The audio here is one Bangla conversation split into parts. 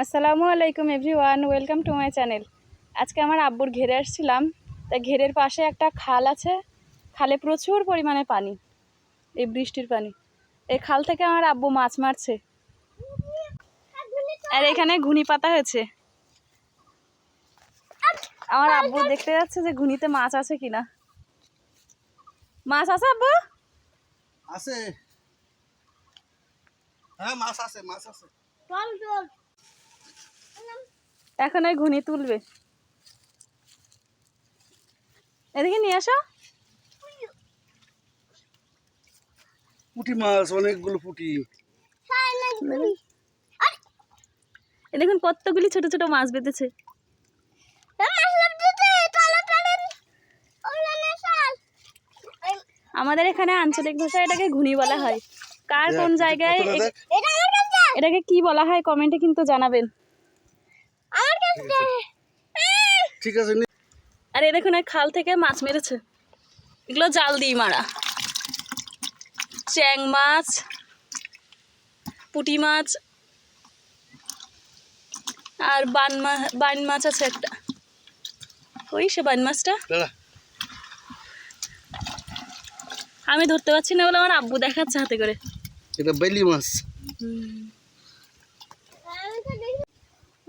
আসসালামু আলাইকুম everyone welcome to my channel. আজকে আমার আব্বুর ঘেরে আসছিলাম। তা ঘেরের পাশে একটা খাল আছে। খালে প্রচুর পরিমাণে পানি। এই বৃষ্টির পানি। এই খাল থেকে আমার আব্বু মাছ মারছে। আর এখানে ঘুনি পাতা হয়েছে। আমার আব্বু দেখতে যাচ্ছে যে ঘুনিতে মাছ আছে কিনা। মাছ আছে আব্বু? আছে। হ্যাঁ মাছ আছে মাছ আছে। এখন ওই ঘুনি তুলবে। এদিকে নিয়ে আসো। পুঁটি মাছ অনেকগুলো পুঁটি। এ দেখুন কতগুলি ছোট ছোট মাছ বেঁধেছে। আমাদের এখানে আঞ্চলিক ভাষায় এটাকে ঘুনি বলা হয়। কার কোন জায়গায়। এটাকে কি বলা হয় কমেন্টে কিন্তু জানাবেন। ঠিক আছে। আর দেখুন এই খাল থেকে মাছ মেরেছে। এগুলো জাল দিয়ে মারা। চ্যাং মাছ পুঁটি মাছ আর বান মাছ বান মাছ আছে একটা। ওই সে বান মাছটা। আমি ধরতে পারছি না বলে আমার আব্বু দেখাচ্ছে হাতে করে। এটা বেলি মাছ।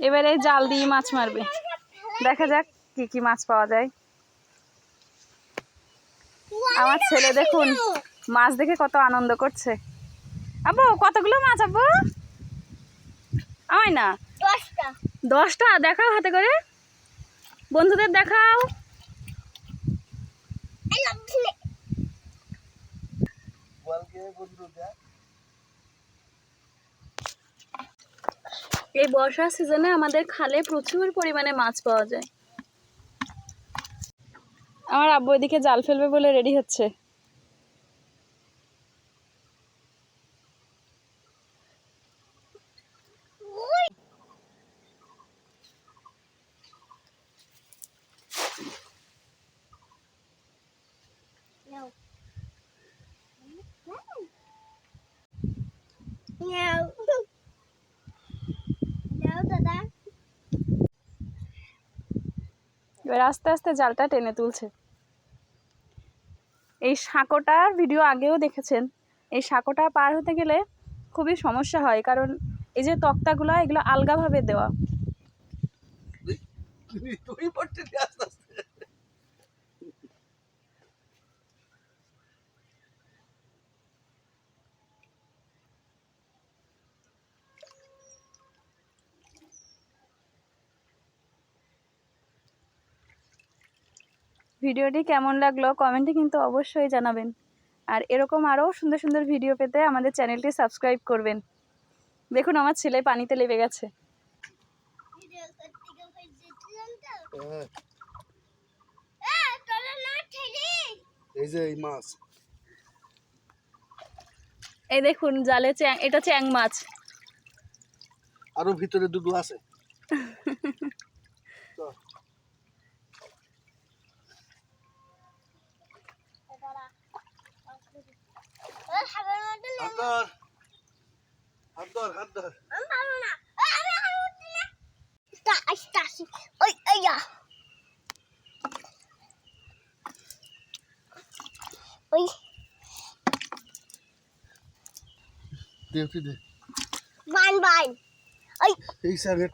এবারে জাল দিয়ে মাছ মারবে। দেখা যাক কি কি মাছ পাওয়া যায়। আমার ছেলে দেখুন মাছ দেখে কত আনন্দ করছে। আব্বু কতগুলো মাছ আব্বু? আমায় না? দশটা। দেখাও হাতে করে। বন্ধুদের দেখাও। এই বর্ষার সিজনে আমাদের খালে প্রচুর পরিমাণে মাছ পাওয়া যায়। আমার আব্বু এদিকে জাল ফেলবে বলে রেডি হচ্ছে। এবার আস্তে আস্তে জালটা টেনে তুলছে। এই সাঁকোটার ভিডিও আগেও দেখেছেন। এই সাঁকোটা পার হতে গেলে খুবই সমস্যা হয়, কারণ এই যে তক্তাগুলো, এগুলো আলগাভাবে দেওয়া তুই- তুই পড়তে দে আস্তে আস্তে ভিডিওটি কেমন লাগল কমেন্টে কিন্তু অবশ্যই জানাবেন। আর এরকম আরও সুন্দর সুন্দর ভিডিও পেতে আমাদের চ্যানেলটি সাবস্ক্রাইব করবেন। দেখুন আমার ছেলে পানিতে লেবে গেছে। এই যে এই মাছ। এই দেখুন জালে চ্যাং এটা চ্যাং মাছ। আরও ভিতরে দুটো আছে চল। হাত ধর হাত ধর হাত ধর দে তুই দে Bye bye. এই সাইডে